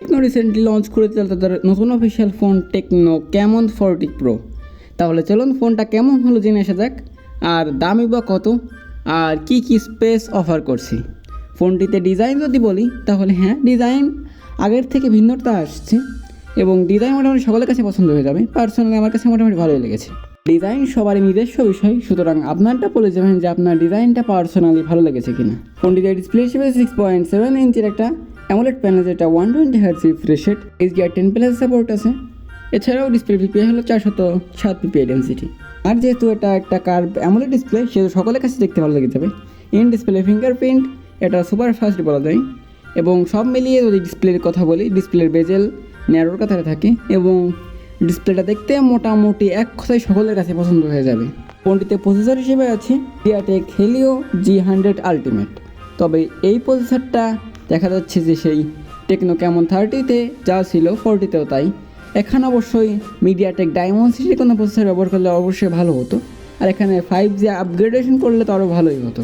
Techno recently launch করেছে তাদের নতুন official phone Tecno Camon forty pro তাহলে চলুন ফোনটা কেমন হলো জেনে আসা যাক। আর দামই বা কত? আর কি কি স্পেস অফার করছি? ফোনটিতে ডিজাইন যদি বলি, তাহলে হ্যাঁ ডিজাইন আগের থেকে ভিন্নতা আসছে। এবং ডিজাইন মোটামুটি সকলের কাছে পছন্দ হয়ে যাবে। পার্সোনালি আমার কাছে মোটামুটি ভালোই লেগেছে। ডিজাইন সবারই নিজস্ব বিষয়, সুতরাং আপনারটা বলে যাবেন যে আপনার ডিজাইনটা পার্সোনালি ভালো লেগেছে কিনা। ফোনটিতে ডিসপ্লে হিসেবে সিক্স পয়েন্ট সেভেন ইঞ্চের একটা অ্যামোলেড প্যানেল যেটা one twenty hertz refresh rate HDR ten plus support আছে। এছাড়াও ডিসপ্লে পিপিআই হলো চারশত সাত পিপিআই ডেন্সিটি আর যেহেতু এটা একটা কার অ্যামোলেড ডিসপ্লে সেহেতু সকলের কাছে দেখতে ভালো লেগে যাবে। ইন ডিসপ্লে ফিঙ্গারপ্রিন্ট এটা সুপার ফাস্ট বলা যায়। এবং সব মিলিয়ে যদি ডিসপ্লের কথা বলি ডিসপ্লের বেজেল ন্যারোর কাতারে থাকে এবং ডিসপ্লেটা দেখতে মোটামুটি এক কথায় সকলের কাছে পছন্দ হয়ে যাবে। ফোনটিতে প্রসেসর হিসেবে আছে MediaTek Helio G hundred ultimate তবে এই প্রসেসরটা দেখা যাচ্ছে যে সেই টেকনো কেমন থার্টিতে যা ছিল ফোরটিতেও তাই। এখানে অবশ্যই মিডিয়াটেক ডায়মন্ড সিটির কোনো প্রসেসর ব্যবহার করলে অবশ্যই ভালো হতো। আর এখানে ফাইভ জি আপগ্রেডেশন করলে তো আরও ভালোই হতো।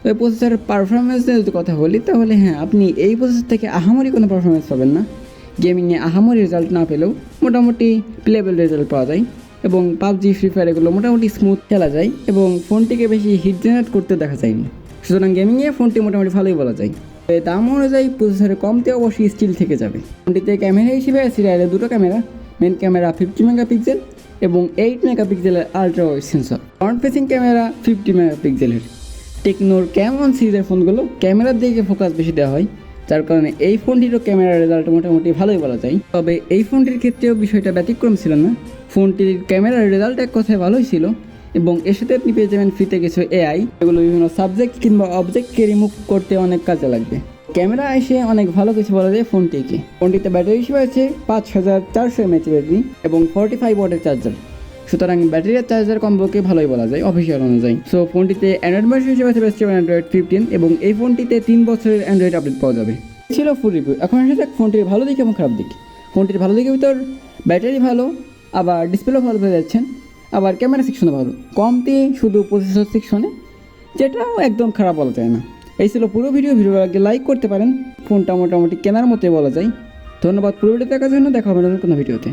তো এই প্রসেসরের পারফরমেন্স নিয়ে যদি কথা বলি, তাহলে হ্যাঁ আপনি এই প্রসেসর থেকে আহামরি কোনো পারফরমেন্স পাবেন না। গেমিংয়ে আহামরি রেজাল্ট না পেলেও মোটামুটি প্লেবেল রেজাল্ট পাওয়া যায়। এবং পাবজি ফ্রি ফায়ার এগুলো মোটামুটি স্মুথ খেলা যায় এবং ফোনটিকে বেশি হিট জেনারেট করতে দেখা যায়নি। সুতরাং গেমিংয়ে ফোনটি মোটামুটি ভালোই বলা যায়। দাম অনুযায়ী প্রসেসরে কমতে অবশ্যই স্টিল থেকে যাবে। ফোনটিতে ক্যামেরা হিসেবে আছে রিয়ালের দুটো camera main camera fifty megapixel এবং এইট মেগাপিক্সেলের ultra wide sensor front facing camera fifty মেগাপিক্সেলের টেকনোর ক্যামন সিরিজের ফোনগুলো ক্যামেরার দিকে ফোকাস বেশি দেওয়া হয়, যার কারণে এই ফোনটিরও ক্যামেরার রেজাল্ট মোটামুটি ভালোই বলা যায়। তবে এই ফোনটির ক্ষেত্রেও বিষয়টা ব্যতিক্রম ছিল না। ফোনটির ক্যামেরার রেজাল্ট এক কথায় ভালোই ছিল। এবং এর সাথে আপনি পেয়ে যাবেন ফ্রিতে কিছু এআই এগুলো বিভিন্ন সাবজেক্ট কিংবা অবজেক্টকে রিমুভ করতে অনেক কাজে লাগবে। ক্যামেরা এসে অনেক ভালো কিছু বলা যায় ফোনটিকে। ফোনটিতে ব্যাটারি হিসেবে আছে পাঁচ হাজার চারশো এমএচ ব্যাটারি এবং ফর্টি ফাইভ ওয়াটের চার্জার সুতরাং ব্যাটারির চার্জার কম্বোকে ভালোই বলা যায় অফিসিয়াল অনুযায়ী। সো ফোনটিতে অ্যান্ড্রয়েড ভার্সন হিসেবে আছে বেস্ট অ্যান্ড্রয়েড ফিফটিন এবং এই ফোনটিতে তিন বছরের অ্যান্ড্রয়েড আপডেট পাওয়া যাবে। ছিল ফুল রিভিউ এখন আসে যাক ফোনটির ভালো দিক এবং খারাপ দিক। ফোনটির ভালো দিকের ভিতর ব্যাটারি ভালো, আবার ডিসপ্লেও ভালো পেয়ে যাচ্ছেন। আবার ক্যামেরা সেকশনও ভালো কমতি শুধু প্রসেসর সেকশনে যেটাও একদম খারাপ বলা যায় না। এই ছিল পুরো ভিডিও ভিডিও আগে লাইক করতে পারেন। ফোনটা মোটামুটি কেনার মতোই বলা যায়। ধন্যবাদ পুরো ভিডিও দেখার জন্য। দেখা হবে নতুন কোনো ভিডিওতে